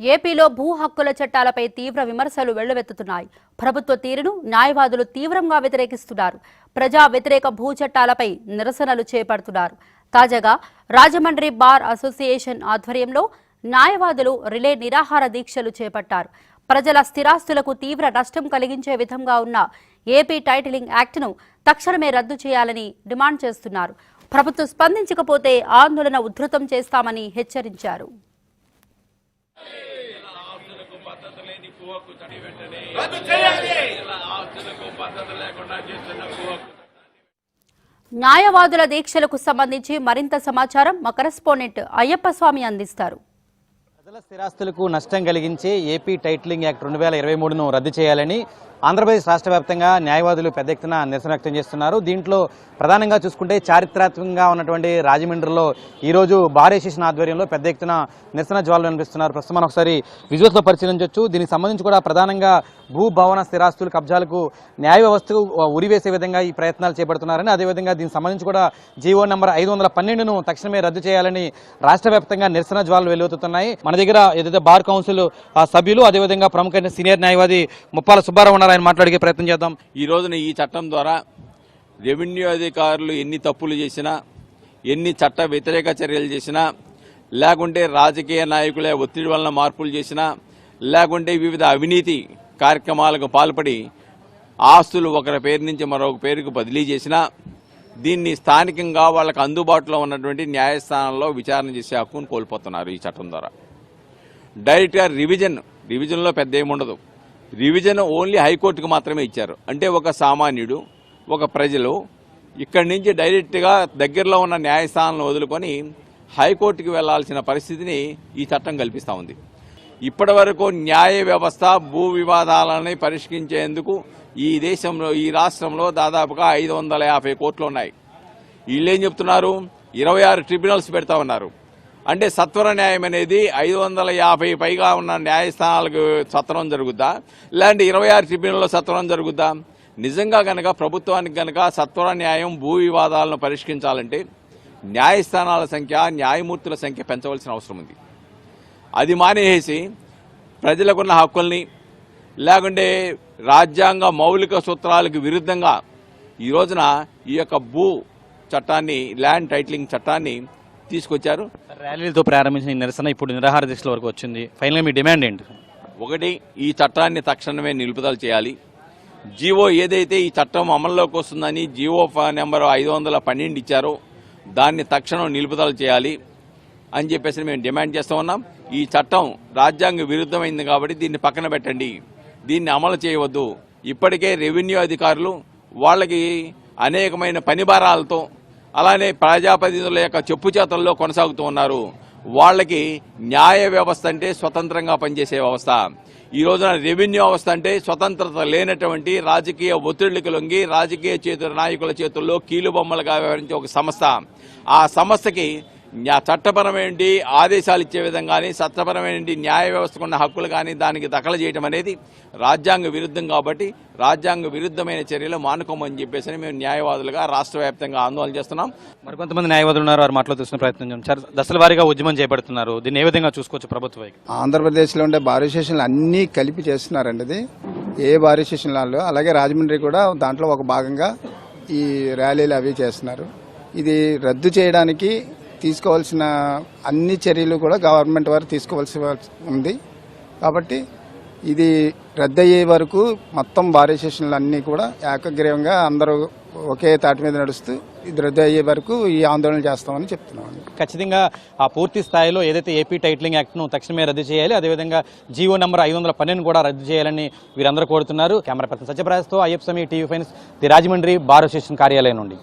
ఏపీలో భూ హక్కుల చట్టాలపై తీవ్ర విమర్శలు వెల్లువెత్తుతున్నాయి. ప్రభుత్వ తీరును న్యాయవాదులు తీవ్రంగా వ్యతిరేకిస్తున్నారు. ప్రజా వ్యతిరేక భూ చట్టాలపై నిరసనలు చేపడుతున్నారు. తాజాగా రాజమండ్రి బార్ అసోసియేషన్ ఆధ్వర్యంలో న్యాయవాదులు రిలే నిరాహార దీక్షలు చేపట్టారు. ప్రజల స్థిరాస్తులకు తీవ్ర నష్టం కలిగించే విధంగా ఉన్న ఏపీ టైటిలింగ్ యాక్ట్ను తక్షణమే రద్దు చేయాలని డిమాండ్ చేస్తున్నారు. ప్రభుత్వం స్పందించకపోతే ఆందోళన ఉధృతం చేస్తామని హెచ్చరించారు. న్యాయవాదుల దీక్షలకు సంబంధించి మరింత సమాచారం మా కరెస్పాండెంట్ అయ్యప్ప స్వామి అందిస్తారు. ప్రజల స్థిరాస్తులకు నష్టం కలిగించే ఏపీ టైటిలింగ్ యాక్ట్ రెండు వేల ఇరవై మూడును రద్దు చేయాలని ఆంధ్రప్రదేశ్ రాష్ట్ర వ్యాప్తంగా న్యాయవాదులు పెద్ద ఎత్తున నిరసన వ్యక్తం చేస్తున్నారు. దీంట్లో ప్రధానంగా చూసుకుంటే చారిత్రాత్మకంగా ఉన్నటువంటి రాజమండ్రిలో ఈరోజు భారీ శేషన్ ఆధ్వర్యంలో పెద్ద ఎత్తున నిరసన జ్వాలలు అనిపిస్తున్నారు ప్రస్తుతం మనం ఒకసారి విజువల్స్లో పరిశీలించవచ్చు. దీనికి సంబంధించి కూడా ప్రధానంగా భూ భవన స్థిరాస్తుల కబ్జాలకు న్యాయ వ్యవస్థకు ఉరివేసే విధంగా ఈ ప్రయత్నాలు చేపడుతున్నారని అదేవిధంగా దీనికి సంబంధించి కూడా జీవో నెంబర్ ఐదు వందల పన్నెండును తక్షణమే రద్దు చేయాలని రాష్ట్ర వ్యాప్తంగా నిరసన జ్వాలలు వెలువెత్తుతున్నాయి. మన దగ్గర ఏదైతే బార్ కౌన్సిల్ సభ్యులు అదేవిధంగా ప్రముఖ సీనియర్ న్యాయవాది ముప్పాల సుబ్బారావు ఉన్నారు. ఆయన మాట్లాడే ప్రయత్నం చేద్దాం. ఈ రోజున ఈ చట్టం ద్వారా రెవెన్యూ అధికారులు ఎన్ని తప్పులు చేసినా ఎన్ని చట్ట వ్యతిరేక చర్యలు చేసినా లేకుంటే రాజకీయ నాయకులే ఒత్తిడి వలన మార్పులు చేసినా లేకుంటే వివిధ అవినీతి కార్యక్రమాలకు పాల్పడి ఆస్తులు ఒకరి పేరు నుంచి మరొక పేరుకు బదిలీ చేసినా దీన్ని స్థానికంగా వాళ్ళకు అందుబాటులో ఉన్నటువంటి న్యాయస్థానంలో విచారణ చేసే హక్కును కోల్పోతున్నారు ఈ చట్టం ద్వారా. డైరెక్ట్గా రివిజన్ రివిజన్లో పెద్ద ఏముండదు. రివిజన్ ఓన్లీ హైకోర్టుకు మాత్రమే ఇచ్చారు. అంటే ఒక సామాన్యుడు ఒక ప్రజలు ఇక్కడి నుంచి డైరెక్ట్గా దగ్గరలో ఉన్న న్యాయస్థానాలను వదులుకొని హైకోర్టుకి వెళ్ళాల్సిన పరిస్థితిని ఈ చట్టం కల్పిస్తూ ఉంది. ఇప్పటి వరకు న్యాయ వ్యవస్థ భూ వివాదాలని పరిష్కరించేందుకు ఈ దేశంలో ఈ రాష్ట్రంలో దాదాపుగా ఐదు వందల యాభై కోట్లు ఉన్నాయి. వీళ్ళేం చెప్తున్నారు? ఇరవై ఆరు ట్రిబ్యునల్స్ పెడతా ఉన్నారు. అంటే సత్వర న్యాయం అనేది ఐదు వందల యాభై పైగా ఉన్న న్యాయస్థానాలకు సత్వరం జరుగుద్దా? ఇలాంటి ఇరవై ఆరు ట్రిబ్యునల్లో సత్వరం జరుగుద్దా? నిజంగా కనుక ప్రభుత్వానికి కనుక సత్వర న్యాయం భూ వివాదాలను పరిష్కరించాలంటే న్యాయస్థానాల సంఖ్య న్యాయమూర్తుల సంఖ్య పెంచవలసిన అవసరం ఉంది. అది మానేసి ప్రజలకున్న హక్కుల్ని లేకుంటే రాజ్యాంగ మౌలిక సూత్రాలకు విరుద్ధంగా ఈ రోజున ఈ యొక్క భూ చట్టాన్ని ల్యాండ్ టైటిలింగ్ చట్టాన్ని తీసుకొచ్చారు. ర్యాలీలతో ప్రారంభించిన ఈ నిరసన ఇప్పుడు నిరాహార దీక్షల వరకు వచ్చింది. ఫైనల్గా మీ డిమాండ్ ఏంటి? ఒకటి ఈ చట్టాన్ని తక్షణమే నిలుపుదల చేయాలి. జీవో ఏదైతే ఈ చట్టం అమల్లోకి వస్తుందని జీవో నెంబర్ ఐదు వందల పన్నెండు ఇచ్చారో దాన్ని తక్షణం నిలుపుదల చేయాలి అని చెప్పేసి మేము డిమాండ్ చేస్తూ ఉన్నాం. ఈ చట్టం రాజ్యాంగ విరుద్ధమైంది కాబట్టి దీన్ని పక్కన పెట్టండి. దీన్ని అమలు చేయవద్దు. ఇప్పటికే రెవెన్యూ అధికారులు వాళ్ళకి అనేకమైన పని భారాలతో అలానే ప్రజాప్రతినిధుల యొక్క చెప్పు చేతల్లో కొనసాగుతూ ఉన్నారు. వాళ్ళకి న్యాయ వ్యవస్థ అంటే స్వతంత్రంగా పనిచేసే వ్యవస్థ. ఈ రోజున రెవెన్యూ వ్యవస్థ అంటే స్వతంత్రత లేనటువంటి రాజకీయ ఒత్తిళ్ళకు లొంగి రాజకీయ చేతుల నాయకుల చేతుల్లో కీలుబొమ్మలుగా వ్యవహరించే ఒక సంస్థ. ఆ సంస్థకి న్యా- చట్టపరమైన ఆదేశాలు ఇచ్చే విధంగానే చట్టపరమైన న్యాయ వ్యవస్థకు ఉన్న హక్కులు కానీ దానికి దఖలు చేయడం అనేది రాజ్యాంగ విరుద్ధం కాబట్టి రాజ్యాంగ విరుద్ధమైన చర్యలు మానుకోమని చెప్పేసి మేము న్యాయవాదులుగా రాష్ట్ర వ్యాప్తంగా ఆందోళన చేస్తున్నాం. మరికొంతమంది న్యాయవాదులు ఉన్నారు వారు మాట్లాడుతున్న ప్రయత్నం చేద్దాం. సార్ దశల వారీగా ఉద్యమం చేపడుతున్నారు. దీన్ని ఏ విధంగా చూసుకోవచ్చు ప్రభుత్వ వైఖరి? ఆంధ్రప్రదేశ్లో ఉండే భారీ స్టేషన్లు అన్నీ కలిపి చేస్తున్నారండి ఇది. ఏ భారీ స్టేషన్లలో అలాగే రాజమండ్రి కూడా దాంట్లో ఒక భాగంగా ఈ ర్యాలీలు అవి చేస్తున్నారు. ఇది రద్దు చేయడానికి తీసుకోవాల్సిన అన్ని చర్యలు కూడా గవర్నమెంట్ వారు తీసుకోవాల్సి ఉంది. కాబట్టి ఇది రద్దయ్యే వరకు మొత్తం భారీ సెషన్లు అన్నీ కూడా ఏకగ్రీవంగా అందరూ ఒకే తాటి మీద నడుస్తూ ఇది రద్దు అయ్యే వరకు ఈ ఆందోళన చేస్తామని చెప్తున్నామండి. ఖచ్చితంగా ఆ పూర్తి స్థాయిలో ఏదైతే ఏపీ టైటిలింగ్ యాక్ట్ను తక్షణమే రద్దు చేయాలి అదేవిధంగా జీవో నెంబర్ ఐదు వందల పన్నెండు కూడా రద్దు చేయాలని వీరందరూ కోరుతున్నారు. కెమెరా పర్సన్ సత్యప్రాజ్తో అయ్యప్ప సమీ టీవీ ఫైన్స్ ది రాజమండ్రి బార్ అసోసియేషన్ కార్యాలయం నుండి.